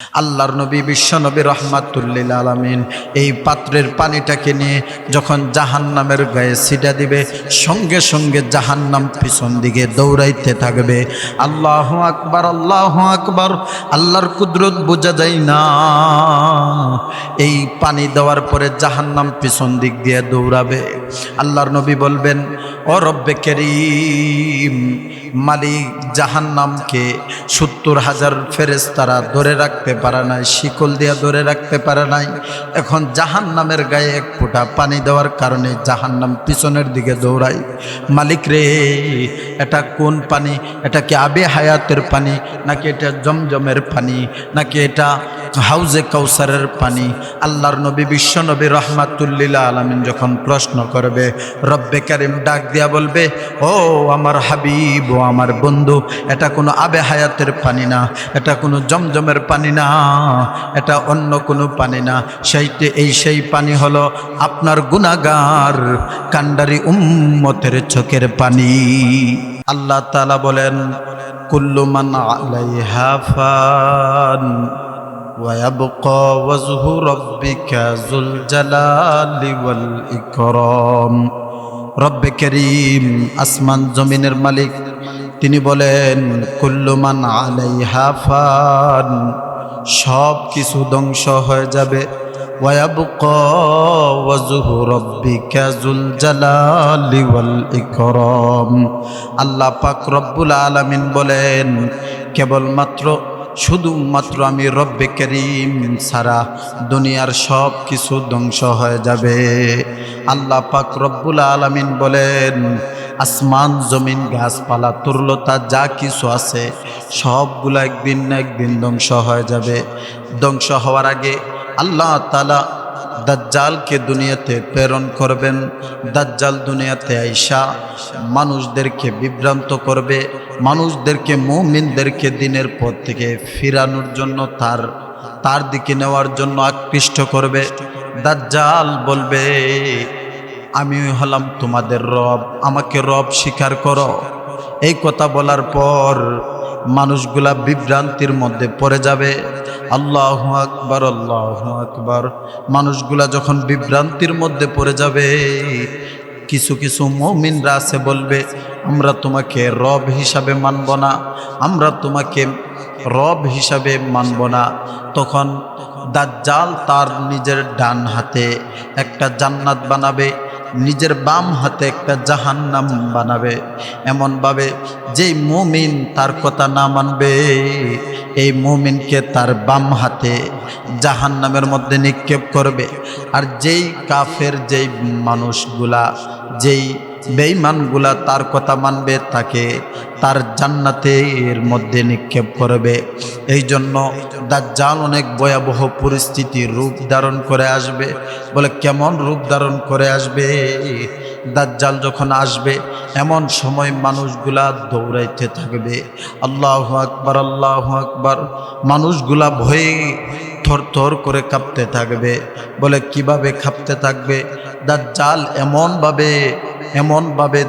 আল্লাহর নবী বিশ্ব নবী রহমাতুল্লিল আলমিন এই পাত্রের পানিটাকে নিয়ে যখন জাহান্নামের গায়ে সিটা দিবে, সঙ্গে সঙ্গে জাহান্নাম পিছন দিকে দৌড়াইতে থাকবে। আল্লাহ আকবার আল্লাহ আকবার, আল্লাহর কুদরত বোঝা যায় না। এই পানি দেওয়ার পরে জাহান্নাম পিছন দিক দিয়ে দৌড়াবে। আল্লাহর নবী বলবেন, ও রব্বে করিম, মালিক জাহান্নামকে সত্তর হাজার ফেরেস তারা ধরে রাখতে পারে নাই, শিকল দিয়া ধরে রাখতে পারে নাই। এখন জাহান নামের গায়ে এক ফোঁটা পানি দেওয়ার কারণে জাহান নাম পিছনের দিকে দৌড়াই মালিক রে, এটা কোন পানি? এটা কি আবে হায়াতের পানি? নাকি এটা জমজমের পানি? নাকি এটা হাউজে কাউসারের পানি আল্লাহর নবী বিশ্ব নবী রহমাতুল্লিল্লা আলমিন যখন প্রশ্ন করবে, রব্বে কারিম ডাক দিয়া বলবে, ও আমার হাবিব, ও আমার বন্ধু, এটা কোনো আবে হায়াতের পানি না, এটা কোনো জমজমের পানি না, এটা অন্য কোনো পানি না সেইতে এই সেই পানি হলো আপনার গুনাগার কান্ডারি উম্মতের চোখের পানি। আল্লাহ তালা বলেন কুল্লুমান আলাইহা ফান। ويبقى وجه ربك ذو الجلال والإكرام রব করিম আসমান জমিনের মালিক তিনি বলেন কুল্লুমান আলাইহা ফান সব কিছু ধ্বংস হয়ে যাবে ওয়াবকা ওয়াজহু রব্বিকা যুল জালালি ওয়াল ইকরাম আল্লাহ পাক রব্বুল আলামিন বলেন কেবলমাত্র শুধুমাত্র আমি রব্বে করিম ছাড়া দুনিয়ার সব কিছু ধ্বংস হয়ে যাবে। আল্লাহ পাক রব্বুল আলমিন বলেন, আসমান, জমিন, গাছপালা তুরলতা যা কিছু আছে সবগুলো একদিন না একদিন ধ্বংস হয়ে যাবে। ধ্বংস হওয়ার আগে আল্লাহ তালা দাজ্জালকে দুনিয়াতে প্রেরণ করবেন, দাজ্জাল দুনিয়াতে আইসা মানুষদেরকে বিভ্রান্ত করবে, মানুষদেরকে, মুমিনদেরকে দিনের পর থেকে ফিরানোর জন্য তার তার দিকে নেওয়ার জন্য আকৃষ্ট করবে। দাজ্জাল বলবে, আমি হলাম তোমাদের রব, আমাকে রব স্বীকার করো। এই কথা বলার পর মানুষগুলা বিভ্রান্তির মধ্যে পড়ে যাবে। আল্লাহ আকবার আল্লাহ আকবার। মানুষগুলা যখন বিভ্রান্তির মধ্যে পড়ে যাবে, কিছু কিছু মমিনরা আছে বলবে, আমরা তোমাকে রব হিসাবে মানব না, আমরা তোমাকে রব হিসাবে মানব না। তখন দাজ্জাল তার নিজের ডান হাতে একটা জান্নাত বানাবে। নিজের বাম হাতে একটা জাহান্নাম বানাবে। এমনভাবে যেই মুমিন তার কথা না মানবে, এই মুমিনকে তার বাম হাতে জাহান্নামের মধ্যে নিক্ষেপ করবে। আর যেই কাফের, যেই মানুষগুলা, যেই বেঈমানগুলা তার কথা মানবে, তাকে তার জান্নাতের মধ্যে নিক্ষেপ করবে। এই জন্য দাজ্জাল অনেক ভয়াবহ পরিস্থিতির রূপ ধারণ করে আসবে। বলে, কেমন রূপ ধারণ করে আসবে? দাজ্জাল যখন আসবে, এমন সময় মানুষগুলা দৌড়াইতে থাকবে। আল্লাহ আকবার আল্লাহ আকবার। মানুষগুলা ভয়ে থর থর করে কাঁপতে থাকবে। বলে, কীভাবে কাঁপতে থাকবে? দাজ্জাল এমনভাবে এমনভাবে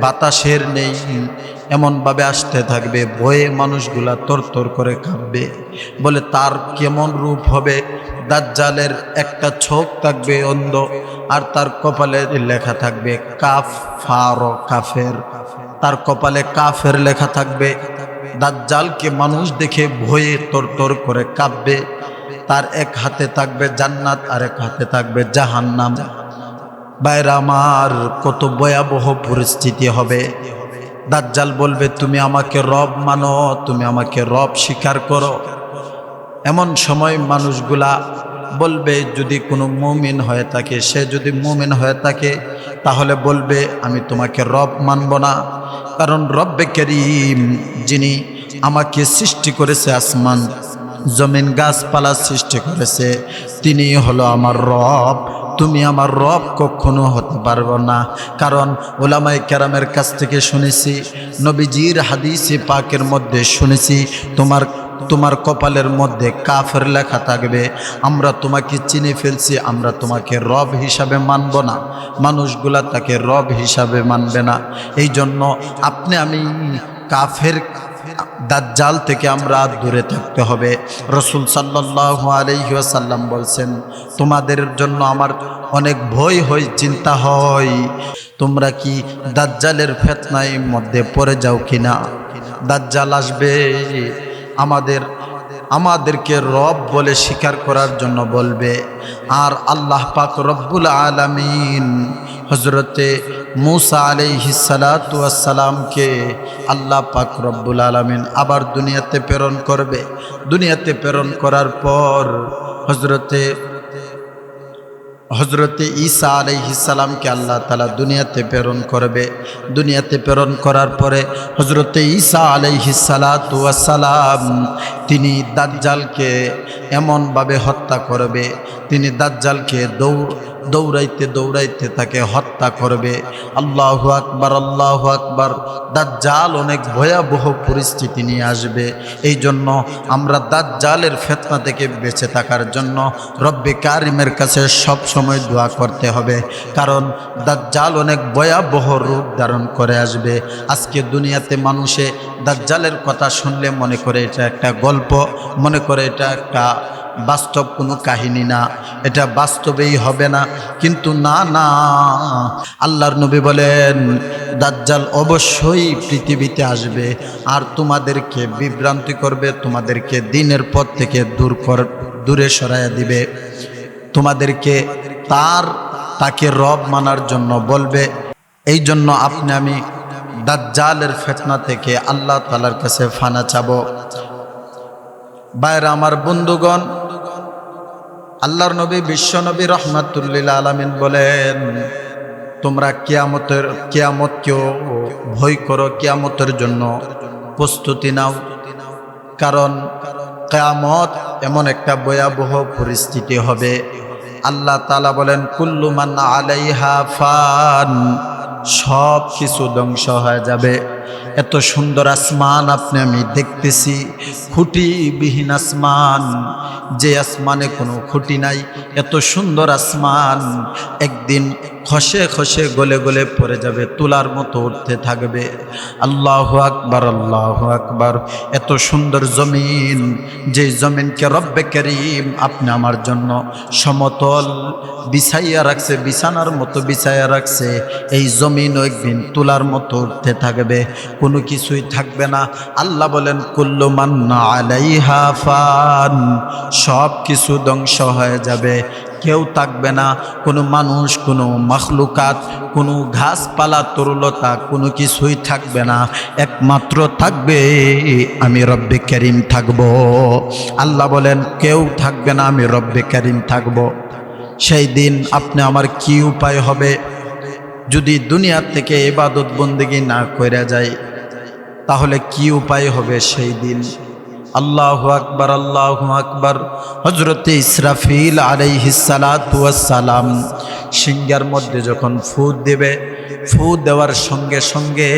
বাতাসের নেই, এমনভাবে আসতে থাকবে। ভয়ে মানুষগুলা তর করে কাঁপবে। বলে, তার কেমন রূপ হবে? দাজ্জালের একটা ছোক থাকবে অন্ধ, আর তার কপালে লেখা থাকবে, কাফ ফার কাফের। তার কপালে কাফের লেখা থাকবে, দাজ্জালকে মানুষ দেখে ভয়ে তর করে কাঁপবে। তার এক হাতে থাকবে জান্নাত, আর এক হাতে থাকবে জাহান্নাম। বাইরে আমার কত ভয়াবহ পরিস্থিতি হবে। দাজ্জাল বলবে, তুমি আমাকে রব মানো, তুমি আমাকে রব স্বীকার করো। এমন সময় মানুষগুলা বলবে, যদি কোনো মুমিন হয়ে থাকে, সে যদি মুমিন হয়ে থাকে, তাহলে বলবে, আমি তোমাকে রব মানব না। কারণ রব্বে করিম যিনি আমাকে সৃষ্টি করেছে আসমান জমিন গাছপালা সৃষ্টি করেছে। তিনি হলো আমার রব। তুমি আমার রব কখনো হতে পারব না। কারণ ওলামাই ক্যারামের কাছ থেকে শুনেছি, নবীজির হাদিসে পাকের মধ্যে শুনেছি, তোমার তোমার কপালের মধ্যে কাফের লেখা থাকবে, আমরা তোমাকে চিনে ফেলছি, আমরা তোমাকে রব হিসাবে মানব না। মানুষগুলা তাকে রব হিসাবে মানবে না। এই জন্য আপনি আমি কাফের দাজ্জাল থেকে আমরা দূরে থাকতে হবে। রসুল সাল্লাহ আলহিহাসাল্লাম বলছেন, তোমাদের জন্য আমার অনেক ভয় হয়, চিন্তা হয়। তোমরা কি দাজ্জালের ফেতনায় মধ্যে পড়ে যাও কিনা? দাজ্জাল আসবে, আমাদের আমাদেরকে রব বলে স্বীকার করার জন্য বলবে। আর আল্লাহ পাক রব্বুল আলমিন হজরতে মুসা আলাইহিসালাতামকে আল্লাহ পাক রব্বুল আলমিন আবার দুনিয়াতে প্রেরণ করবে। দুনিয়াতে প্রেরণ করার পর হজরতে হজরতে ঈসা আলাইহিসালামকে আল্লাহ তালা দুনিয়াতে প্রেরণ করবে। দুনিয়াতে প্রেরণ করার পরে হজরতে ঈসা আলাইহিসালাম তিনি দাজ্জালকে এমনভাবে হত্যা করবে। তিনি দাজ্জালকে দৌড় দৌড়াইতে দৌড়াইতে তাকে হত্যা করবে। আল্লাহ আকবার আল্লাহ আকবার। দাজ্জাল অনেক ভয়াবহ পরিস্থিতি নিয়ে আসবে। এই জন্য আমরা দাজ্জালের ফেতনা থেকে বেঁচে থাকার জন্য রব্বে কারিমের কাছে সব সময় দোয়া করতে হবে। কারণ দাজ্জাল অনেক ভয়াবহ রূপ ধারণ করে আসবে। আজকে দুনিয়াতে মানুষে দাজ্জালের কথা শুনলে মনে করে এটা একটা গল্প, মনে করে এটা একটা বাস্তব কোনো কাহিনী না। এটা বাস্তবেই হবে না। কিন্তু না না, আল্লাহর নবী বলেন, দাজ্জাল অবশ্যই পৃথিবীতে আসবে। আর তোমাদেরকে বিভ্রান্তি করবে, তোমাদেরকে দিনের পথ থেকে দূর কর, দূরে সরাইয়া দিবে। তোমাদেরকে তার, তাকে রব মানার জন্য বলবে। এই জন্য আপনি, আমি দাজ্জালের ফেতনা থেকে আল্লাহ তালার কাছে ফানা চাবো। বাইরে আমার বন্ধুগণ আল্লাহর নবী, বিশ্ব নবী রহমাতুল্লিল আলমিন বলেন, তোমরা কিয়ামতের, কিয়ামতকেও ভয় করো, কিয়ামতের জন্য প্রস্তুতি নাও। কারণ কেয়ামত এমন একটা ভয়াবহ পরিস্থিতি হবে। আল্লাহ তালা বলেন কুল্লুমান আলাইহা ফান সব কিছু ধ্বংস হয়ে যাবে। এত সুন্দর আসমান আপনি, আমি দেখতেছি খুঁটিবিহীন আসমান। যে আসমানে কোনো খুঁটি নাই, এত সুন্দর আসমান। একদিন খসে খসে গলে গলে পড়ে যাবে, তুলার মতো উঠতে থাকবে। আল্লাহ আকবার আল্লাহ আকবার, এত সুন্দর জমিন। যে জমিনকে রব্বে করিম আপনি আমার জন্য সমতল বিছাইয়া রাখছে, বিছানার মতো বিছাইয়া রাখছে। এই জমিন একদিন তুলার মতো উঠতে থাকবে। কোনো কিছুই থাকবে না। আল্লাহ বলেন, কুল্লু মান্না আলাইহা ফান সব কিছু ধ্বংস হয়ে যাবে। কেউ থাকবে না। কোনো মানুষ, কোনো মখলুকাত, কোনো ঘাসপালা তরুলতা, কোনো কিছুই থাকবে না। একমাত্র থাকবে আমি রব্বে করিম থাকব। আল্লাহ বলেন, কেউ থাকবে না, আমি রব্বে করিম থাকব। সেই দিন আপনি আমার কি উপায় হবে? যদি দুনিয়ার থেকে এবাদত বন্দেগি না কইরা যায়, তাহলে কি উপায় হবে সেই দিন? আল্লাহ আকবর আল্লাহ আকবর। হজরত ইসরাফিল আলাইহিসালাম সিংহার মধ্যে যখন ফু দেবে, ফু দেওয়ার সঙ্গে সঙ্গে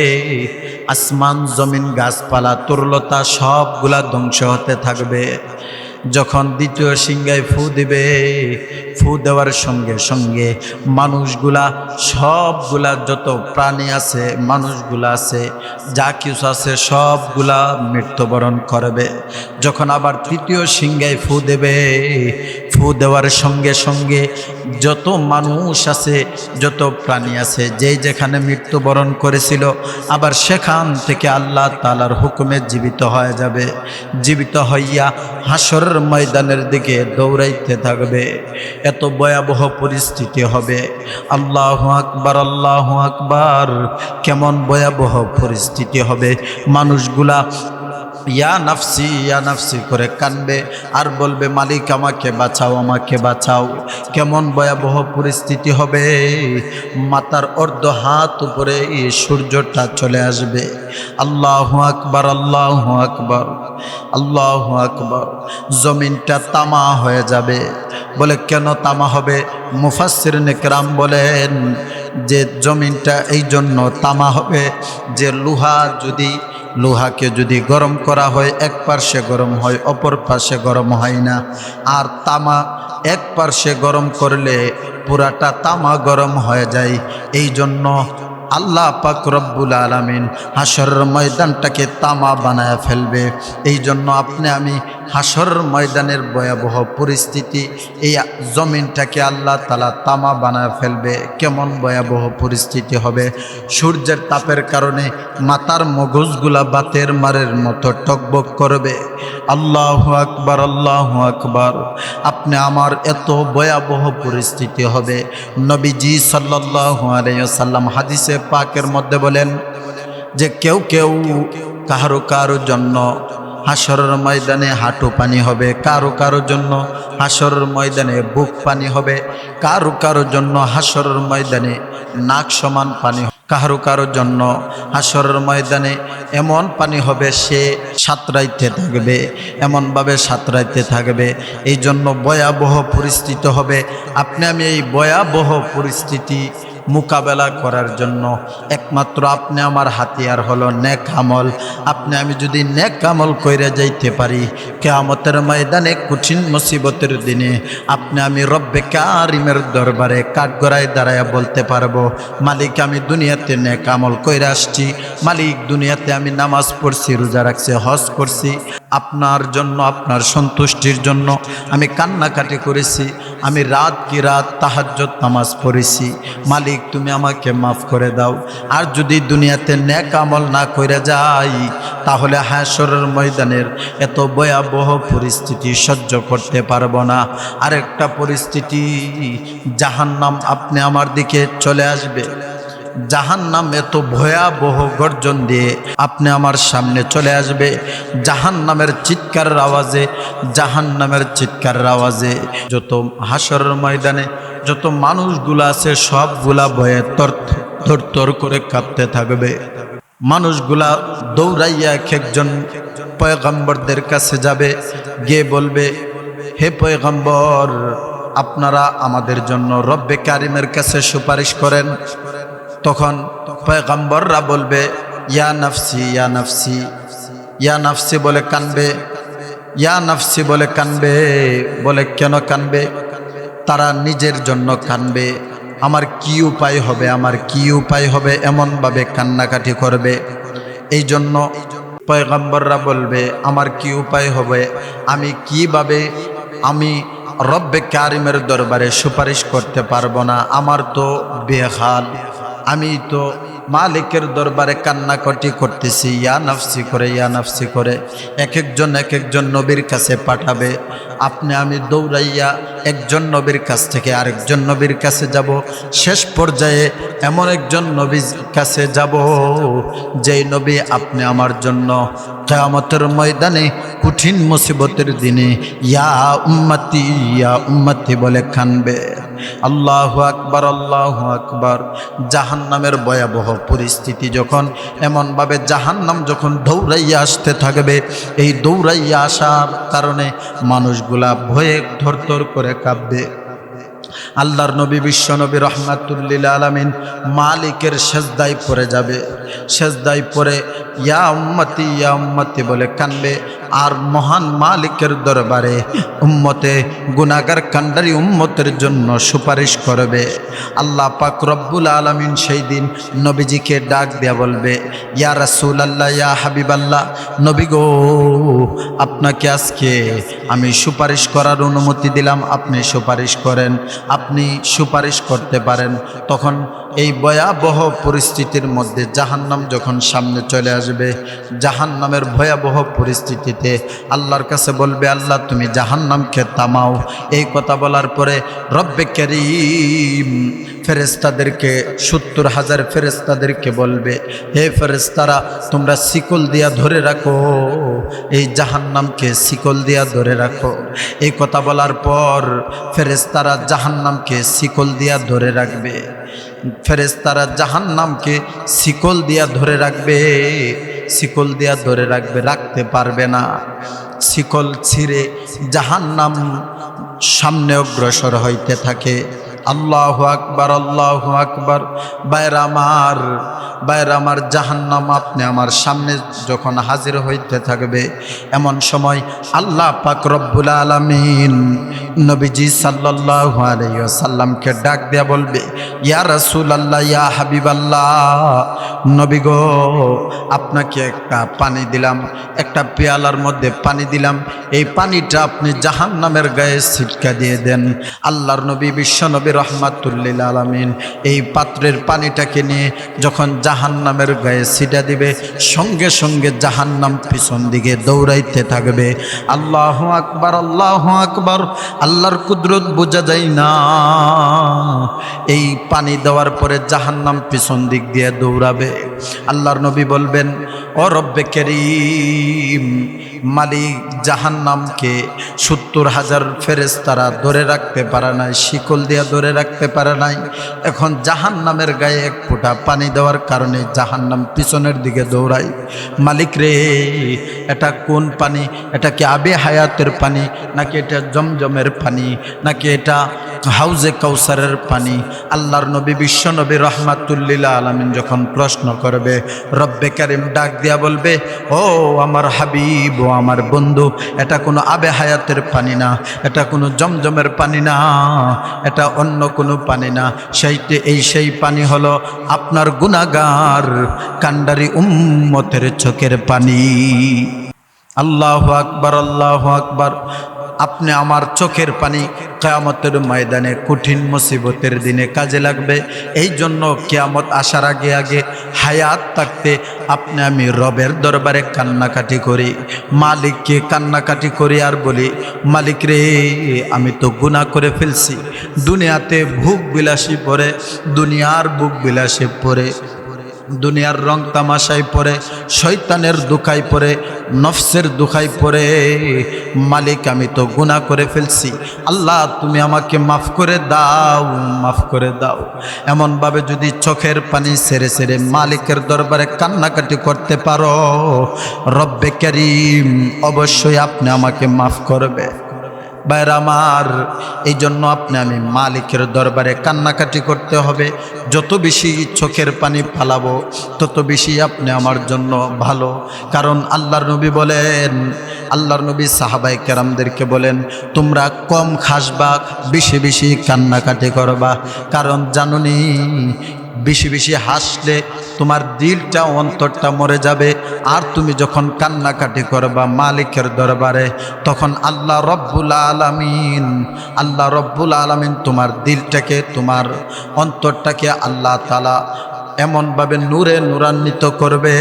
আসমান, জমিন, গাছপালা, তরলতা সবগুলা ধ্বংস হতে থাকবে। যখন দ্বিতীয় সিংহায় ফু দিবে, ফু দেওয়ার সঙ্গে সঙ্গে মানুষগুলা, সবগুলা যত প্রাণী আছে, মানুষগুলা আছে, যা কিছু আছে সবগুলা মৃত্যুবরণ করবে। যখন আবার তৃতীয় সিংহায় ফু দেবে ফু দেওয়ার সঙ্গে সঙ্গে যত মানুষ আছে, যত প্রাণী আছে, যেই যেখানে মৃত্যুবরণ করেছিল, আবার সেখান থেকে আল্লাহ তালার হুকুমে জীবিত হয়ে যাবে। জীবিত হইয়া হাসর ময়দানের দিকে দৌড়াইতে থাকবে। এত ভয়াবহ পরিস্থিতি হবে। আল্লাহ আকবার আল্লাহ আকবার। কেমন ভয়াবহ পরিস্থিতি হবে? মানুষগুলা ইয়া নাফসি ইয়া নাফসি করে কানবে আর বলবে, মালিক আমাকে বাঁচাও আমাকে বাঁচাও। কেমন ভয়াবহ পরিস্থিতি হবে। মাতার অর্ধ হাত উপরে সূর্যটা চলে আসবে। আল্লাহ আকবার আল্লাহ আকবার আল্লাহ আকবার। জমিনটা তামা হয়ে যাবে। বলে, কেন তামা হবে? মুফাসির নেকরাম বলেন, যে জমিনটা এই জন্য তামা হবে, যে লোহা যদি লোহাকে যদি গরম করা হয়, এক পার্শ্বে গরম হয়, অপর পাশে গরম হয় না। আর তামা এক পার্শ্বে গরম করলে পুরাটা তামা গরম হয়ে যায়। এই জন্য আল্লাহ পাক রব্বুল আলমিন হাসর ময়দানটাকে তামা বানায় ফেলবে। এই জন্য আপনি আমি হাসর ময়দানের ভয়াবহ পরিস্থিতি, এই জমিনটাকে আল্লাহ তালা তামা বানায় ফেলবে। কেমন ভয়াবহ পরিস্থিতি হবে? সূর্যের তাপের কারণে মাতার মগজগুলা বাতের মারের মতো টকবক করবে। আল্লাহ আকবার আল্লাহ আকবার। আপনি আমার এত ভয়াবহ পরিস্থিতি হবে। নবীজি সাল্লাহ আলাইসাল্লাম হাদিসে পাকের মধ্যে বলেন যে কেউ কেউ কারও কারও জন্য হাসরের ময়দানে হাঁটু পানি হবে, কারও কারও জন্য হাসরের ময়দানে বুক পানি হবে, কারও কারও জন্য হাসরের ময়দানে নাক সমান পানি কারও কারও জন্য হাসরের ময়দানে এমন পানি হবে সে সাঁতরাইতে থাকবে, এমনভাবে সাঁতরাইতে থাকবে। এই জন্য ভয়াবহ পরিস্থিতি হবে। আপনি আমি এই ভয়াবহ পরিস্থিতি মোকাবেলা করার জন্য। একমাত্র আপনি আমার হাতিয়ার হলো নেক আমল। আপনি আমি যদি নেক আমল কইরে যাইতে পারি, কেয়ামতের ময়দানে কঠিন মুসিবতের দিনে আপনি আমি রব্বে কারিমের দরবারে কাঠগড়ায় দাঁড়ায় বলতে পারব, মালিক আমি দুনিয়াতে নেক আমল কইরে আসছি, মালিক দুনিয়াতে আমি নামাজ পড়ছি, রোজা রাখছি, হজ করছি। আপনার জন্য, আপনার সন্তুষ্টির জন্য আমি কান্নাকাটি করেছি, আমি রাত কি রাত তাহাজ্জত নামাজ পড়েছি, মালিক তুমি আমাকে মাফ করে দাও। আর যদি দুনিয়াতে ন্যাক আমল না করে যাই, তাহলে হাসরের ময়দানের এত ভয়াবহ পরিস্থিতি সহ্য করতে পারব না। আরেকটা পরিস্থিতি, জাহান্নাম আপনি আমার দিকে চলে আসবে। জাহান নাম এত ভয়াবহ গর্জন দিয়ে আপনি আমার সামনে চলে আসবে। জাহান নামের চিৎকারের আওয়াজে জাহান নামের চিৎকারের আওয়াজে যত হাসরের ময়দানে যত মানুষগুলো আছে, সবগুলা ভয়ে তর তর তর করে কাঁপতে থাকবে। মানুষগুলা দৌড়াইয়া এক একজন পয়গম্বরদের কাছে যাবে, গিয়ে বলবে, হে পয়গম্বর, আপনারা আমাদের জন্য রব্বে কারিমের কাছে সুপারিশ করেন। তখন পয়গম্বররা বলবে, ইয়া নফসি ইয়া নফসি। ইয়া নফসি বলে কানবে। ইয়া নফসি বলে কানবে। বলে কেন কানবে? তারা নিজের জন্য কানবে। আমার কি উপায় হবে? আমার কি উপায় হবে? এমনভাবে কান্নাকাটি করবে। এই জন্য পয়গম্বররা বলবে, আমার কি উপায় হবে? আমি কীভাবে? আমি রব্বে কারিমের দরবারে সুপারিশ করতে পারব না। আমার তো বেহাল। আমি তো মালিকের দরবারে কান্নাকটি করতেছি, ইয়া নাফসি করে, ইয়া নাফসি করে। এক একজন এক একজন নবীর কাছে পাঠাবে। আপনি আমি দৌড়াইয়া একজন নবীর কাছ থেকে আরেকজন নবীর কাছে যাব। শেষ পর্যায়ে এমন একজন নবীর কাছে যাব, যেই নবী আপনি আমার জন্য কেয়ামতের ময়দানে কঠিন মুসিবতের দিনে, ইয়া উম্মতি ইয়া উম্মতি বলে খানবে আল্লাহ আকবার আল্লাহ আকবার। জাহান্নামের ভয়াবহ পরিস্থিতি যখন, এমনভাবে জাহান্নাম যখন দৌড়াইয়া আসতে থাকবে, এই দৌড়াইয়া আসার কারণে মানুষগুলা ভয়ে থরথর করে কাঁপবে। আল্লাহর নবী বিশ্ব নবী রহমাতুল্লিল আলমিন মালিকের সেজদাই পড়ে যাবে। সেজদাই পড়ে ইয়া উম্মতি ইয়া উম্মতি বলে কানবে। আর মহান মালিকের দরবারে উম্মতে গুনাগার কান্ডারি উম্মতের জন্য সুপারিশ করবে। আল্লাহ পাক রব্বুল আলমিন সেই দিন নবীজিকে ডাক দেয়া বলবে, ইয়া রাসুল আল্লাহ ইয়া হাবিব আল্লাহ নবী গো, আপনাকে আজকে আমি সুপারিশ করার অনুমতি দিলাম, আপনি সুপারিশ করেন, আপনি সুপারিশ করতে পারেন। তখন এই ভয়াবহ পরিস্থিতির মধ্যে জাহান্নাম যখন সামনে চলে আসবে জাহান্নামের ভয়াবহ পরিস্থিতিতে। আল্লাহর কাছে বলবে, আল্লাহ তুমি জাহান্নামকে তামাও এই কথা বলার পরে রব্বে করিম ফেরেস্তাদেরকে সত্তর হাজার ফেরেস্তাদেরকে বলবে, হে ফেরেস্তারা তোমরা শিকল দিয়া ধরে রাখো। এই জাহান্নামকে শিকল দিয়া ধরে রাখো। এই কথা বলার পর ফেরেস্তারা জাহান্নামকে শিকল দিয়া ধরে রাখবে। ফেরেস্তারা জাহান্নামকে শিকল দিয়া ধরে রাখবে, শিকল দিয়া ধরে রাখবে, রাখতে পারবে না। শিকল ছিঁড়ে জাহান নাম সামনে অগ্রসর হইতে থাকে। আল্লাহ আকবার আল্লাহ আকবার। বাইর আমার বাইরে আমার জাহান্নাম আপনি আমার সামনে যখন হাজির হইতে থাকবে, এমন সময় আল্লাহ পাক রব্বুল আলামিন নবীজি সাল্লাল্লাহু আলাইহি ওয়াসাল্লামকে ডাক দেয়া বলবে, ইয়া রাসূলুল্লাহ, ইয়া হাবিব আল্লাহ নবী গো, আপনাকে একটা পানি দিলাম, একটা পেয়ালার মধ্যে পানি দিলাম, এই পানিটা আপনি জাহান্নামের গায়ে ছিটকা দিয়ে দেন। আল্লাহর নবী বিশ্ব নবী রহমাতুল্লিল আলমিন এই পাত্রের পানিটাকে নিয়ে যখন জাহান্নামের গায়ে সিটা দিবে, সঙ্গে সঙ্গে জাহান্নাম পিছন দিকে দৌড়াইতে থাকবে। আল্লাহ আকবার আল্লাহ আকবার, আল্লাহর কুদরত বোঝা যায় না। এই পানি দেওয়ার পরে জাহান্নাম পিছন দিক দিয়ে দৌড়াবে। আল্লাহর নবী বলবেন ও রব্বে কেরিম, মালিক জাহান্নামকে সত্তর হাজার ফেরেস তারা ধরে রাখতে পারে নাই, শিকল দিয়ে ধরে রাখতে পারে নাই। এখন জাহান্নামের গায়ে এক ফোঁটা পানি দেওয়ার কারণে জাহান্নাম পিছনের দিকে দৌড়াই মালিক রে, এটা কোন পানি? এটা কি আবে হায়াতের পানি? নাকি এটা জমজমের পানি? নাকি এটা হাউজে কৌসারের পানি আল্লাহর নবী, বিশ্ব নবী রহমাতুল্লিল্লা আলমিন যখন প্রশ্ন করবে, রব্বে কারিম ডাক দিয়া বলবে, ও আমার হাবিব, ও আমার বন্ধু, এটা কোনো আবে হায়াতের পানি না, এটা কোনো জমজমের পানি না, এটা অন্য কোনো পানি না। সেইটি, এই সেই পানি হলো আপনার গুনাগার কান্ডারি উম্মতের চোখের পানি। আল্লাহ আকবার আল্লাহ আকবার। আপনি আমার চোখের পানি কেয়ামতের ময়দানে কঠিন মুসিবতের দিনে কাজে লাগবে। এই জন্য কেয়ামত আসার আগে আগে হায়াত থাকতে আপনি আমি রবের দরবারে কান্নাকাটি করি। মালিককে কান্নাকাটি করি আর বলি, মালিক রে, আমি তো গুণা করে ফেলছি। দুনিয়াতে ভুক বিলাসী পরে, দুনিয়ার বুক বিলাসী পরে দুনিয়ার রং তামাশায় পড়ে শৈতানের দুখাই পড়ে, নফসের দুখাই পড়ে। মালিক, আমি তো গুণা করে ফেলছি। আল্লাহ, তুমি আমাকে মাফ করে দাও, মাফ করে দাও। এমনভাবে যদি চোখের পানি সেরে সেরে মালিকের দরবারে কান্নাকাটি করতে পারো, রব্বে করিম, অবশ্যই আপনি আমাকে মাফ করবে। বাইর আমার, এই জন্য আপনি আমি মালিকের দরবারে কান্নাকাটি করতে হবে। যত বেশি চোখের পানি ফালাবো, তত বেশি আপনি আমার জন্য ভালো। কারণ আল্লাহর নবী বলেন, আল্লাহর নবী সাহাবাই কেরামদেরকে বলেন, তোমরা কম খাসবা, বেশি বেশি কান্নাকাটি করবা। কারণ জানুনি বেশি বেশি হাসলে তোমার দিলটা, অন্তরটা মরে যাবে। আর তুমি যখন কান্নাকাটি করবা মালিকের দরবারে, তখন আল্লাহ রব্বুল আলমিন, আল্লাহ রব্বুল আলমিন তোমার দিলটাকে, তোমার অন্তরটাকে আল্লাহ তালা এমনভাবে নূরে নূরান্বিত করবে।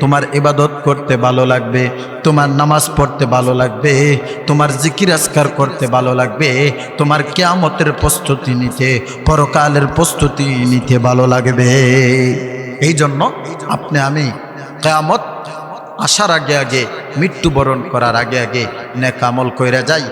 তোমার ইবাদত করতে ভালো লাগবে, তোমার নামাজ পড়তে ভালো লাগবে, তোমার জিকির আসকার করতে ভালো লাগবে, তোমার কেয়ামতের প্রস্তুতি নিতে, পরকালের প্রস্তুতি নিতে ভালো লাগবে। এই জন্য আপনি আমি কেয়ামত আসার আগে আগে, মৃত্যুবরণ করার আগে আগে নেকামল কইরা যাই।